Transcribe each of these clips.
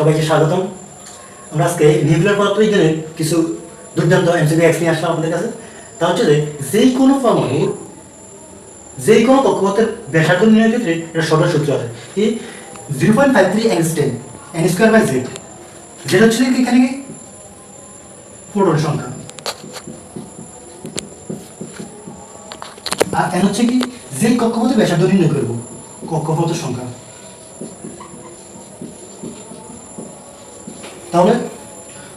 সবাইকে স্বাগতম। আমরা আজকে নিউক্লিয়ার পদার্থবিজ্ঞানের কিছু দুর্দান্ত এমসিবি এক্স নিয়ে আসলাম আপনাদের কাছে। তা হচ্ছে যে যেই কোনো পরমাণুর যেই কোনো কক্ষপথের ব্যাসার্ধ নির্ণয়ের ক্ষেত্রে এটা সরল সূত্র আছে, কি? Zero point five three angstrom n square by Z যেটা হচ্ছে এখানে কি? প্রোটন সংখ্যা। আর এন হচ্ছে কি? যেই কক্ষপথের ব্যাসার্ধ নির্ণয় করব, কক্ষপথের সংখ্যা। তাহলে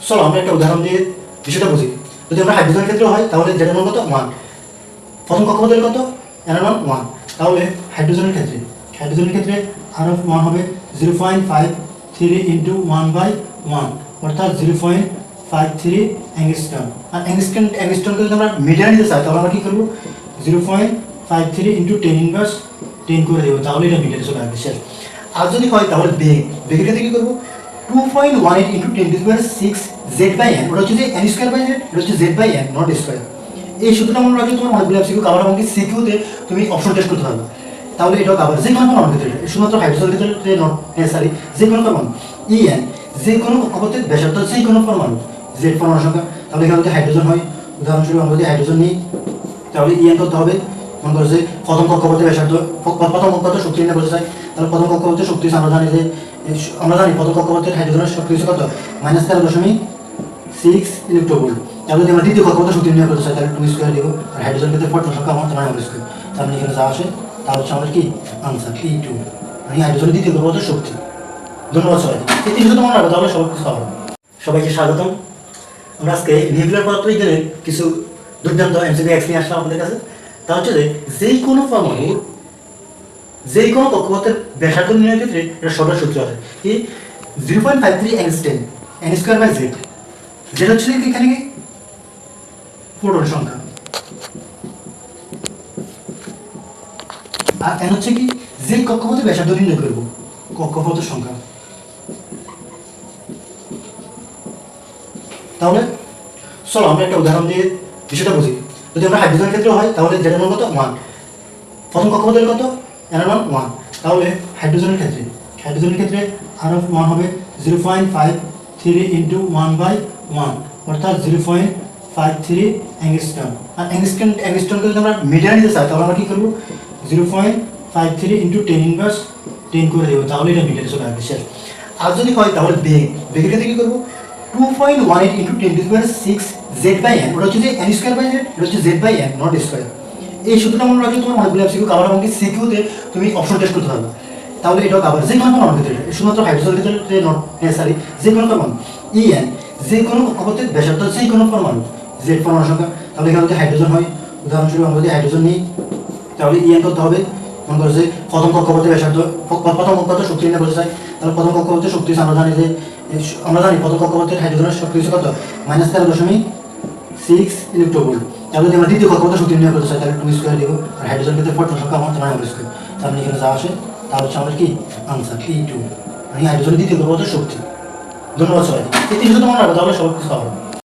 চলো, আমরা একটা উদাহরণ দিয়ে বিষয়টা বুঝি। যদি আমরা হাইড্রোজেনের ক্ষেত্রে হয়, তাহলে জেডের মান কত? ওয়ান প্রথম কক্ষপথের কত? এর মান ওয়ান তাহলে হাইড্রোজেনের ক্ষেত্রে হাইড্রোজেনের ক্ষেত্রে আর অফ ওয়ান হবে zero point five three into one by one অর্থাৎ zero point five three angstrom আর অ্যাংস্টন অ্যাংস্টনকে যদি আমরা মিডিয়াম নিতে চাই, তাহলে আমরা কী করব? Zero point five three into ten inverse ten করে দেবো। তাহলে এটা মিডিয়ামে চলে আসবে, শেষ। আর যদি হয়, তাহলে বেগ। বেগের ক্ষেত্রে কী করব? Two point one eight into ten square six Z by n ওটা হচ্ছে যে এন স্কোয়ার বাই জেড এটা হচ্ছে Z by n nought square এই সূত্রটা মনে রাখলে তোমার অনেকগুলো এমসিকিউ কাভার এবং সিকিউতে তুমি অপশন টেস্ট করতে পারবে। তাহলে এটাও কাভার যে কোনো পরমাণুর ক্ষেত্রে, শুধুমাত্র হাইড্রোজেনের ক্ষেত্রে নট নেসারি যে কোনো পরমাণু ই এন যে কোনো কক্ষপথের ব্যাসার্ধ, যে কোনো পরমাণু জেড পরমাণু সংখ্যা। তাহলে এখানে হাইড্রোজেন হয়, উদাহরণস্বরূপ আমরা যদি হাইড্রোজেন নিই, তাহলে ই এন করতে হবে? মনে করো প্রথম কক্ষপথে ব্যাসার্ধ প্রথম কক্ষপথে শক্তি নিয়ে বলতে চাই তাহলে প্রথম কক্ষপথে শক্তি আমরা জানি যে আমরা জানি প্রথম কক্ষপথের হাইড্রোজেনের শক্তি কত? মাইনাস তেরো দশমিক সিক্স ইলেকট্রোভোল্ট। তাহলে যদি আমরা দ্বিতীয় কক্ষপথে শক্তি নিয়ে করতে চাই তাহলে টু স্কোয়ার দিব আর হাইড্রোজেন ক্ষেত্রে প্রোটন সংখ্যা আমার তোমার স্কোয়ার তাহলে এখানে যা আসে, তা হচ্ছে আমাদের কি? আনসার ই টু মানে হাইড্রোজেনের দ্বিতীয় কক্ষপথের শক্তি ধন্যবাদ সবাই এই তিনশো তোমার তাহলে সবাইকে স্বাগতম। আমরা আজকে নিউক্লিয়ার পদার্থবিজ্ঞানের কিছু দুর্দান্ত এমসিবি এক্স নিয়ে আসলাম আপনাদের কাছে। তা হচ্ছে যে যেই কোনো পরমাণুর যেই কোনো কক্ষপথের ব্যাসার্ধ নির্ণয়ের ক্ষেত্রে এটা সরল সূত্র আছে। কি? Zero point five three angstrom n square by Z যেটা হচ্ছে কি এখানে কি? প্রোটন সংখ্যা। আর এন হচ্ছে কি? যে কক্ষপথে ব্যাসার্ধ নির্ণয় করব কক্ষপথের সংখ্যা। তাহলে চলো আমরা একটা উদাহরণ দিয়ে বিষয়টা বুঝি। যদি আমরা হাইড্রোজেনের ক্ষেত্রে হয়, তাহলে জেডের মান কত? ওয়ান প্রথম কক্ষপথের কত? এর ওয়ান তাহলে হাইড্রোজেনের ক্ষেত্রে হাইড্রোজেনের ক্ষেত্রে আর অফ ওয়ান হবে zero point five three into one by one অর্থাৎ zero point five three angstrom আর অ্যাংস্টন অ্যাংস্টনকে যদি আমরা মিডিয়াম নিতে চাই, তাহলে আমরা কী করব? Zero point five three into ten inverse ten করে দেবো। তাহলে এটা মিডিয়ামে চলে আসবে, শেষ। আর যদি হয়, তাহলে বেগ। বেগের ক্ষেত্রে কী করব? Two point one eight into ten square six Z by n ওটা হচ্ছে যে এন স্কোয়ার বাই জেড এটা হচ্ছে Z by n nought square এই সূত্রটা মনে রাখলে তোমার অনেকগুলো এমসিকিউ কাভার এবং সিকিউতে তুমি অপশন টেস্ট করতে পারবে। তাহলে এটাও কাভার যে কোনো পরমাণুর ক্ষেত্রে, শুধুমাত্র হাইড্রোজেনের ক্ষেত্রে নট নেসারি যে কোনো পরমাণু ই এন যে কোনো কক্ষপথের ব্যাসার্ধ, যে কোনো পরমাণু জেড পরমাণু সংখ্যা। তাহলে এখানে যদি হাইড্রোজেন হয়, উদাহরণস্বরূপ আমরা যদি হাইড্রোজেন নিই, তাহলে ই এন করতে হবে? মনে করো প্রথম কক্ষপথে ব্যাসার্ধ প্রথম কক্ষপথে শক্তি নিয়ে বলতে চাই, তাহলে প্রথম কক্ষপথে শক্তি আমরা জানি যে আমরা জানি প্রথম কক্ষপথের হাইড্রোজেনের শক্তি হচ্ছে কত? মাইনাস তেরো দশমিক সিক্স ইলেকট্রোভোল্ট। তাহলে যদি আমরা দ্বিতীয় কক্ষপথে শক্তি নির্ণয় করতে চাই, তাহলে টু স্কোয়ার দিব। আর হাইড্রোজেন ক্ষেত্রে প্রোটন সংখ্যা আমার তোমার নম্বর স্কোয়ার তাহলে এখানে যা আসে, তা হচ্ছে আমাদের কি? আনসার ই টু মানে হাইড্রোজেনের দ্বিতীয় কক্ষপথের শক্তি। ধন্যবাদ সবাই এই তিনশো তোমার রাখো, তাহলে সবাই কিছু হবে